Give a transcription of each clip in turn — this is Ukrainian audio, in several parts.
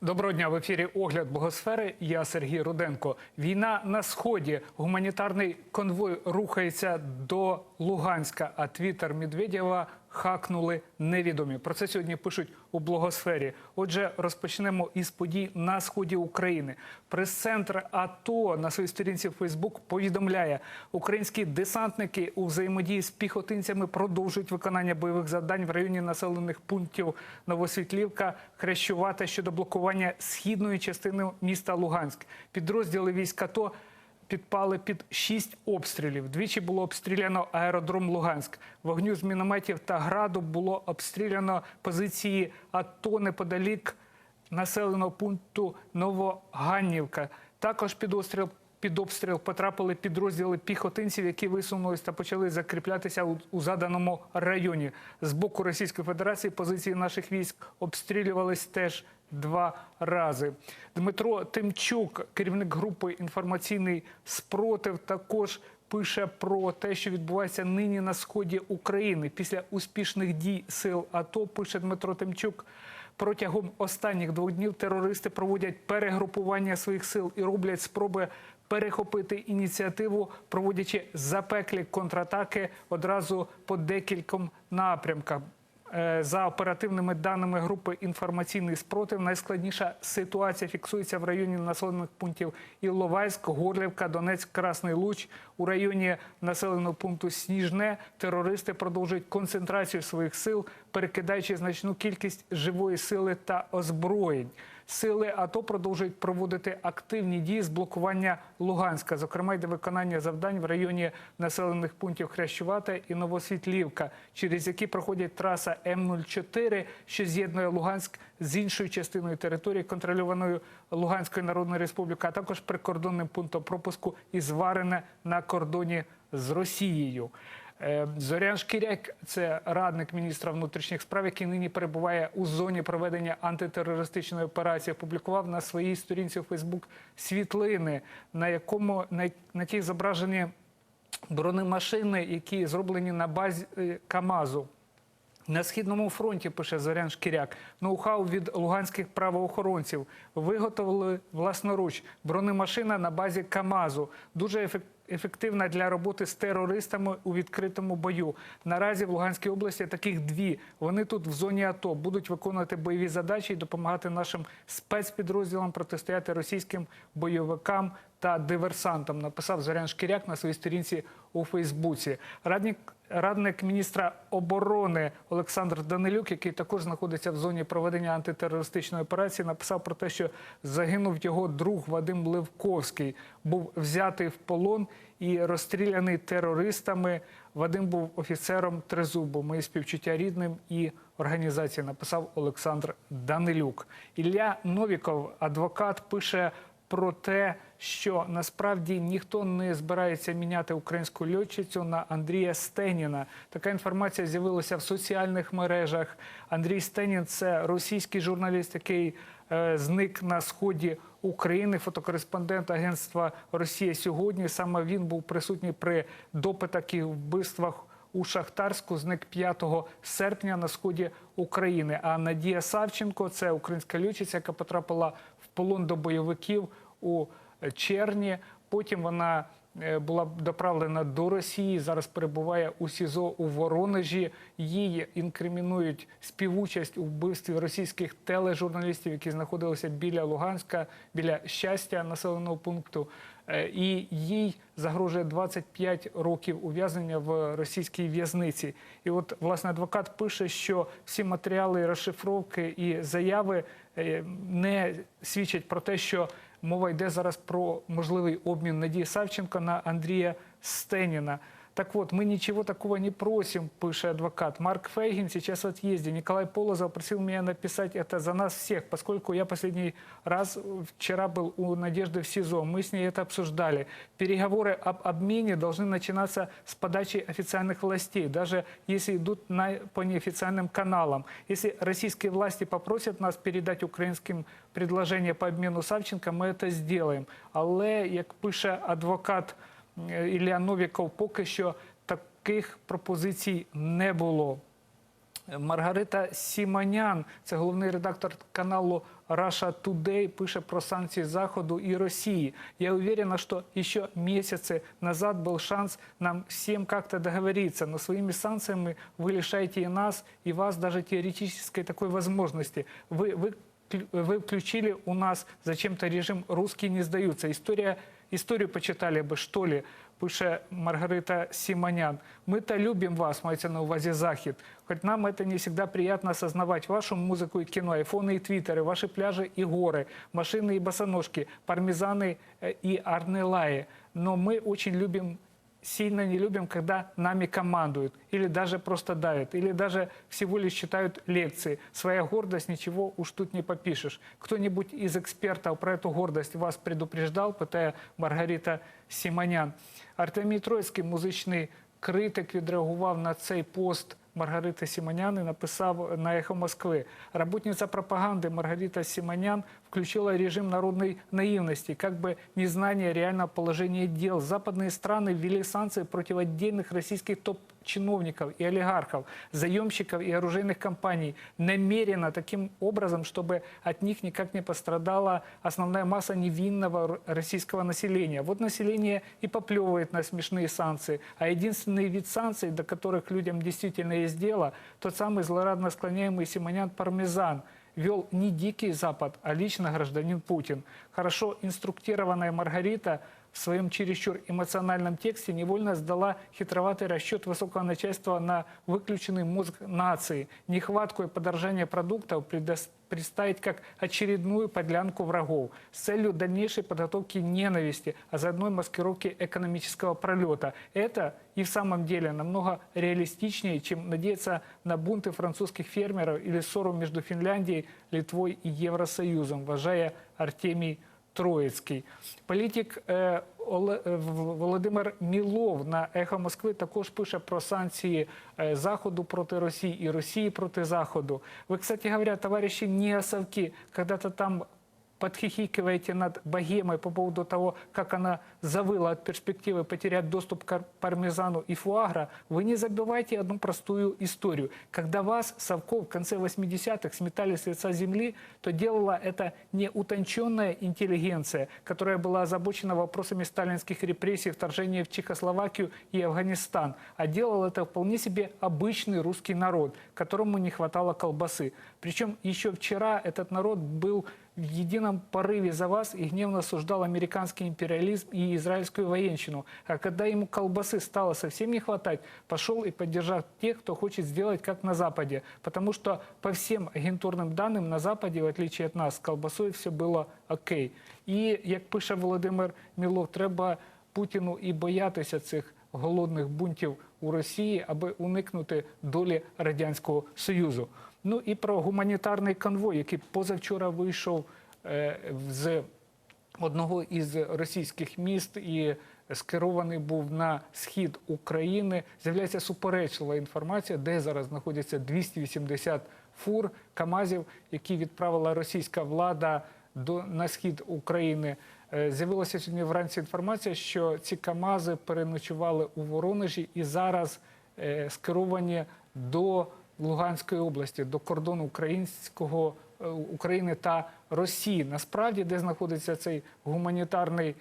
Доброго дня в ефірі Огляд Богосфери. Я Сергій Руденко. Війна на сході. Гуманітарний конвой рухається до Луганська. А твіттер Медведєва хакнули невідомі. Про це сьогодні пишуть у блогосфері. Отже, розпочнемо із подій на сході України. Прес-центр АТО на своїй сторінці Фейсбук повідомляє, українські десантники у взаємодії з піхотинцями продовжують виконання бойових завдань в районі населених пунктів Новосвітлівка, Хрещувата щодо блокування східної частини міста Луганськ. Підрозділи військ АТО підпали під шість обстрілів. Двічі було обстріляно аеродром Луганськ. Вогню з мінометів та граду було обстріляно позиції АТО неподалік населеного пункту Новоганнівка. Також під обстріл під обстріл потрапили підрозділи піхотинців, які висунулись та почали закріплятися у, у заданому районі. З боку Російської Федерації позиції наших військ обстрілювались теж два рази. Дмитро Тимчук, керівник групи інформаційний спротив, також пише про те, що відбувається нині на сході України після успішних дій сил АТО. Пише Дмитро Тимчук. Протягом останніх двох днів терористи проводять перегрупування своїх сил і роблять спроби перехопити ініціативу, проводячи запеклі контратаки одразу по декільком напрямкам. Е, За оперативними даними групи інформаційний спротив, найскладніша ситуація фіксується в районі населених пунктів Іловайськ, Горлівка, Донецьк, Красний Луч. У районі населеного пункту Сніжне терористи продовжують концентрацію своїх сил, перекидаючи значну кількість живої сили та озброєнь. Сили АТО продовжують проводити активні дії з блокування Луганська, зокрема й до виконання завдань в районі населених пунктів Хрещувата і Новосвітлівка, через які проходять траса М04, що з'єднує Луганськ з іншою частиною території, контрольованою Луганською Народною Республікою, а також прикордонним пунктом пропуску із Варене на кордоні з Росією. Е, Зорян Шкіряк, це радник міністра внутрішніх справ, який нині перебуває у зоні проведення антитерористичної операції. Опублікував на своїй сторінці у Фейсбук світлини, на якому на, на тих зображені бронемашини, які зроблені на базі е, Камазу. На східному фронті пише Зорян Шкіряк. Ноу-хау від луганських правоохоронців виготовили власноруч бронемашина на базі Камазу. Дуже ефективна. Для роботи з терористами у відкритому бою. Наразі в Луганській області таких дві. Вони тут в зоні АТО будуть виконувати бойові задачі і допомагати нашим спецпідрозділам протистояти російським бойовикам та диверсантам. Написав Зорян Шкіряк на своїй сторінці у Фейсбуці. Радник радник міністра оборони Олександр Данилюк, який також знаходиться в зоні проведення антитерористичної операції, написав про те, що загинув його друг Вадим Левковський, був взятий в полон і розстріляний терористами. Вадим був офіцером Тризубу. Мої співчуття рідним і організації написав Олександр Данилюк. Ілля Новіков, адвокат, пише про те, що насправді ніхто не збирається міняти українську льотчицю на Андрія Стеніна. Така інформація з'явилася в соціальних мережах. Андрій Стенін це російський журналіст, який е, зник на сході України, фотокореспондент агентства Росія сьогодні. Саме він був присутній при допитах і вбивствах. У Шахтарську зник 5 серпня на сході України. А Надія Савченко це українська льотчиця, яка потрапила в полон до бойовиків у червні. Потім вона була доправлена до Росії. Зараз перебуває у СІЗО у Воронежі. Їй інкримінують співучасть у вбивстві російських тележурналістів, які знаходилися біля Луганська, біля щастя населеного пункту. Е, І їй загрожує 25 років ув'язнення в російській в'язниці. І от власне адвокат пише, що всі матеріали розшифровки і заяви е, не свідчать про те, що мова йде зараз про можливий обмін Надії Савченко на Андрія Стеніна. Так вот, мы ничего такого не просим, пишет адвокат. Марк Фейгин сейчас в отъезде. Николай Полозов просил меня написать это за нас всех, поскольку я последний раз вчера был у Надежды в СИЗО. Мы с ней это обсуждали. Переговоры об обмене должны начинаться с подачи официальных властей, даже если идут на, по неофициальным каналам. Если российские власти попросят нас передать украинским предложение по обмену Савченко, мы это сделаем. Але, як пише адвокат Ілля Новіков, поки що таких пропозицій не було. Маргарита Сіманян, це головний редактор каналу Russia Today пише про санкции Заходу и России. Я уверена, что еще месяцы назад был шанс нам всем как-то договориться, но своими санкциями вы лишаете и нас, и вас даже теоретической такой возможности. Вы, вы, вы включили у нас зачем-то режим «русские не сдаются». История, историю почитали бы, что ли, пише Маргарита Симонян. Мы-то любим вас, мається на увазі Захід. Хоть нам это не всегда приятно осознавать. Вашу музыку и кино, айфоны и твиттеры, ваши пляжи и горы, машины и босоножки, пармезаны э, и арнелаи. Но мы очень любим сильно не любим, когда нами командуют, или даже просто давят, или даже всего лишь читают лекции. Своя гордость, ничего уж тут не попишешь. Кто-нибудь из экспертов про эту гордость вас предупреждал, питає Маргарита Сіманян. Артемій Троїцький, музичний критик, відреагував на цей пост Маргарити Симонян и написав на «Эхо Москвы». Работница пропаганды Маргарита Симонян включила режим народной наивности, как бы незнание реального положения дел. Западные страны ввели санкции против отдельных российских топ-чиновников и олигархов, заемщиков и оружейных компаний, намеренно таким образом, чтобы от них никак не пострадала основная масса невинного российского населения. Вот население и поплевывает на смешные санкции. А единственный вид санкций, до которых людям действительно есть дело, тот самый злорадно склоняемый Симонян Пармезан – вел не дикий Запад, а лично гражданин Путин. Хорошо инструктированная Маргарита в своем чересчур эмоциональном тексте невольно сдала хитроватый расчет высокого начальства на выключенный мозг нации, нехватку и подорожание продуктов представить как очередную подлянку врагов с целью дальнейшей подготовки ненависти, а заодно и маскировки экономического пролета. Это и в самом деле намного реалистичнее, чем надеяться на бунты французских фермеров или ссору между Финляндией, Литвой и Евросоюзом, вважає Артемій Троїцький. Політик е, Оле- е, Володимир Мілов на Ехо Москви також пише про санкції е, Заходу проти Росії і Росії проти Заходу. Ви, кстати говоря, товариші Ніасовки, когда-то там подхихикиваете над богемой по поводу того, как она завыла от перспективы потерять доступ к пармезану и фуагра, вы не забывайте одну простую историю. Когда вас, совков, в конце 80-х сметали с лица земли, то делала это не утонченная интеллигенция, которая была озабочена вопросами сталинских репрессий, вторжения в Чехословакию и Афганистан, а делал это вполне себе обычный русский народ, которому не хватало колбасы. Причем еще вчера этот народ был в едином порыве за вас и гневно осуждал американский империализм и израильскую военщину. А когда ему колбасы стало совсем не хватать, пошел и поддержал тех, кто хочет сделать как на Западе. Потому что по всем агентурным данным на Западе, в отличие от нас, с колбасой все было окей. І, як пише Володимир Мілов, треба Путіну і боятися цих голодних бунтів у Росії, аби уникнути долі Радянського Союзу. Ну і про гуманітарний конвой, який позавчора вийшов е, з одного із російських міст і скерований був на схід України. З'являється суперечлива інформація, де зараз знаходяться 280 фур КАМАЗів, які відправила російська влада до на схід України. Е, З'явилася сьогодні вранці інформація, що ці КАМАЗи переночували у Воронежі і зараз е, скеровані до Луганської області, до кордону українського е, України та Росії. Насправді, де знаходиться цей гуманітарний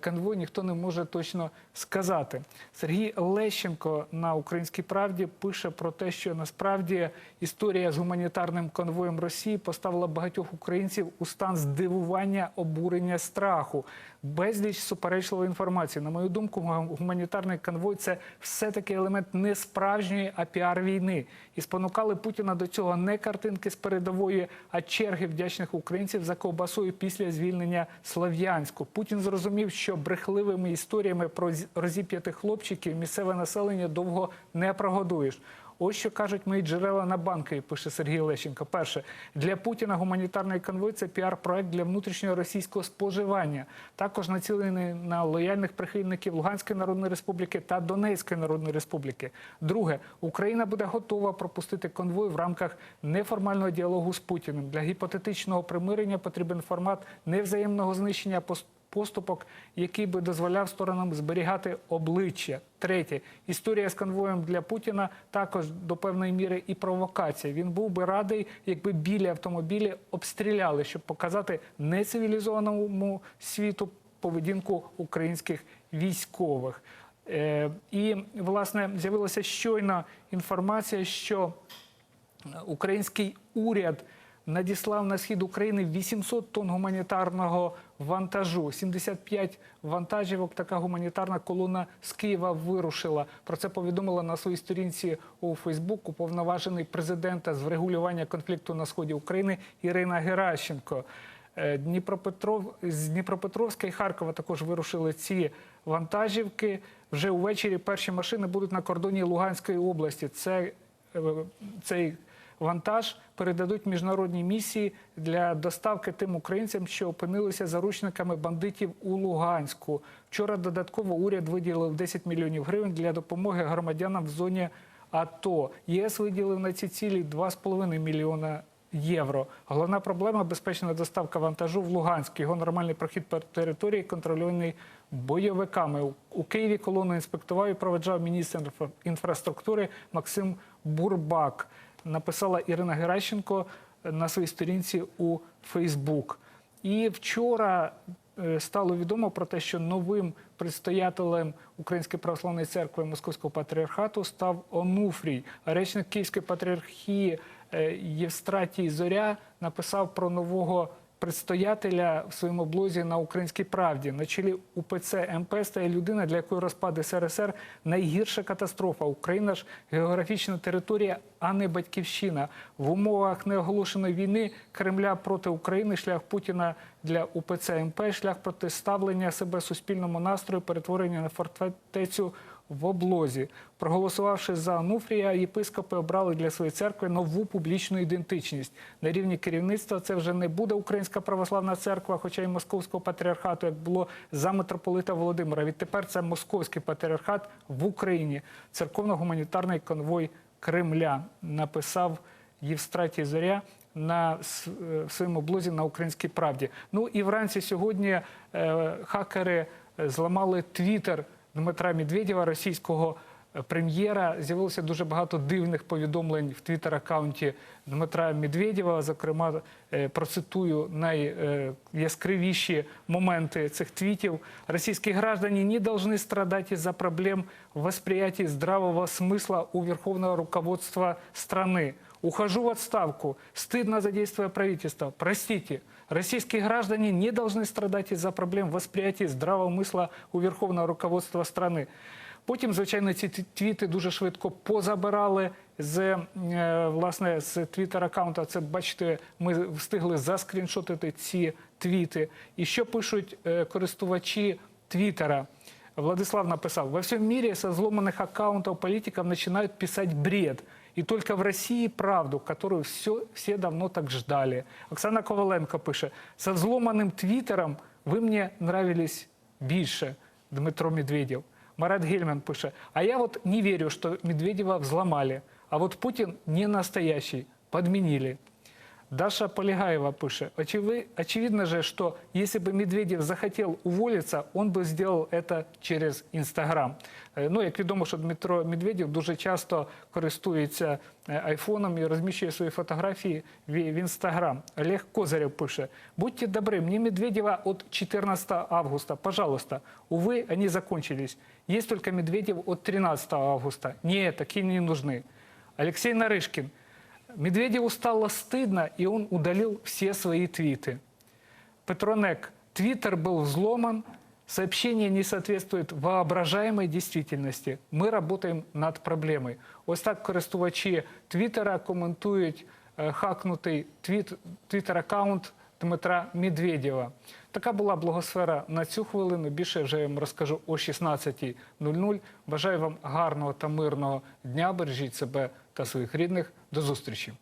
конвой, ніхто не може точно сказати. Сергій Лещенко на Українській правді пише про те, що насправді історія з гуманітарним конвоєм Росії поставила багатьох українців у стан здивування, обурення, страху. Безліч суперечливої інформації. На мою думку, гуманітарний конвой це все-таки елемент не справжньої, а піар війни. І спонукали Путіна до цього не картинки з передової, а черги вдячних українців за ковбасою після звільнення Слов'янську. Путін зрозумів, що брехливими історіями про розіп'ятих хлопчиків місцеве населення довго не прогодуєш. Ось що кажуть мої джерела на банки, пише Сергій Лещенко. Перше, для Путіна гуманітарний конвой це піар-проект для внутрішнього російського споживання, також націлений на лояльних прихильників Луганської Народної Республіки та Донецької Народної Республіки. Друге, Україна буде готова пропустити конвой в рамках неформального діалогу з Путіним. Для гіпотетичного примирення потрібен формат невзаємного знищення, поступок, який би дозволяв сторонам зберігати обличчя. Третє історія з конвоєм для Путіна також до певної міри і провокація. Він був би радий, якби білі автомобілі обстріляли, щоб показати нецивілізованому світу поведінку українських військових. Е, І власне з'явилася щойна інформація, що український уряд надіслав на схід України 800 тонн гуманітарного вантажу. 75 вантажівок. Така гуманітарна колона з Києва вирушила. Про це повідомила на своїй сторінці у Фейсбук уповноважений президента з врегулювання конфлікту на сході України Ірина Геращенко. Е, Дніпропетров з Дніпропетровська і Харкова також вирушили ці вантажівки. Вже увечері перші машини будуть на кордоні Луганської області. Це е, цей вантаж передадуть міжнародній місії для доставки тим українцям, що опинилися заручниками бандитів у Луганську. Вчора додатково уряд виділив 10 мільйонів гривень для допомоги громадянам в зоні АТО. ЄС виділив на ці цілі 2,5 мільйона євро. Головна проблема безпечна доставка вантажу в Луганськ. Його нормальний прохід по території контрольований бойовиками. У- Києві колону інспектував і проведжав міністр інфраструктури Максим Бурбак. Написала Ірина Геращенко на своїй сторінці у Фейсбук. І вчора е, стало відомо про те, що новим предстоятелем Української православної церкви Московського патріархату став Онуфрій. Речник Київської патріархії е, Євстратій Зоря написав про нового предстоятеля в своєму блозі на українській правді. На чолі УПЦ МП стає людина, для якої розпад СРСР найгірша катастрофа. Україна ж географічна територія, а не батьківщина. В умовах неоголошеної війни Кремля проти України шлях Путіна для УПЦ МП, шлях протиставлення себе суспільному настрою, перетворення на фортецю в облозі. Проголосувавши за Ануфрія, єпископи обрали для своєї церкви нову публічну ідентичність. На рівні керівництва це вже не буде Українська православна церква, хоча й Московського патріархату, як було за митрополита Володимира. Відтепер це Московський патріархат в Україні, церковно-гуманітарний конвой Кремля, написав Євстратій Зоря на е, своєму блозі на українській правді. Ну і вранці сьогодні е, хакери е, зламали твіттер Дмитра Медведєва, російського е, прем'єра. З'явилося дуже багато дивних повідомлень в твіттер-аккаунті Дмитра Медведєва. Зокрема, е, процитую найяскравіші моменти цих твітів. Російські граждані не должны страдать из-за проблем в восприятии здравого смысла у верховного руководства страны. Ухожу в отставку. Стыдно за действия правительства. Простите. Российские граждане не должны страдать из-за проблем в восприятии здравого смысла у верховного руководства страны. Потім, звичайно, ці т- твіти дуже швидко позабирали з е, власне з твіттер аккаунта. Це бачите, ми встигли заскріншотити ці твіти. І що пишуть е, користувачі Твіттера? Владислав написал, во всем мире со взломанных аккаунтов политиков начинают писать бред. И только в России правду, которую все, все давно так ждали. Оксана Коваленко пише, со взломанным твиттером вы мне нравились больше, Дмитро Медведев. Марат Гельман пише, а я вот не верю, что Медведева взломали, а вот Путин не настоящий, подменили. Даша Полигаева пише, «Очевы- очевидно же, что если бы Медведев захотел уволиться, он бы сделал это через Інстаграм. Е, Ну, як відомо, що Дмитро Медведєв дуже часто користується е, айфоном і розміщує свої фотографії в в Інстаграм. Олег Козырев пише, будьте добры, мне Медведева от 14 августа, пожалуйста. Увы, они закончились. Есть только Медведев от 13 августа. Нет, такие не нужны. Алексей Нарышкин, Медведеву стало стыдно, и он удалил все свои твиты. Петронек, твиттер был взломан, сообщение не соответствует воображаемой действительности. Ми работаем над проблемою. Ось так користувачі Твіттера коментують е, хакнутий твіт, твіттер-аккаунт Дмитра Медведєва. Така була благосфера на цю хвилину. Більше вже я вам розкажу о 16.00. Бажаю вам гарного та мирного дня. Бережіть себе та своїх рідних. До зустрічі.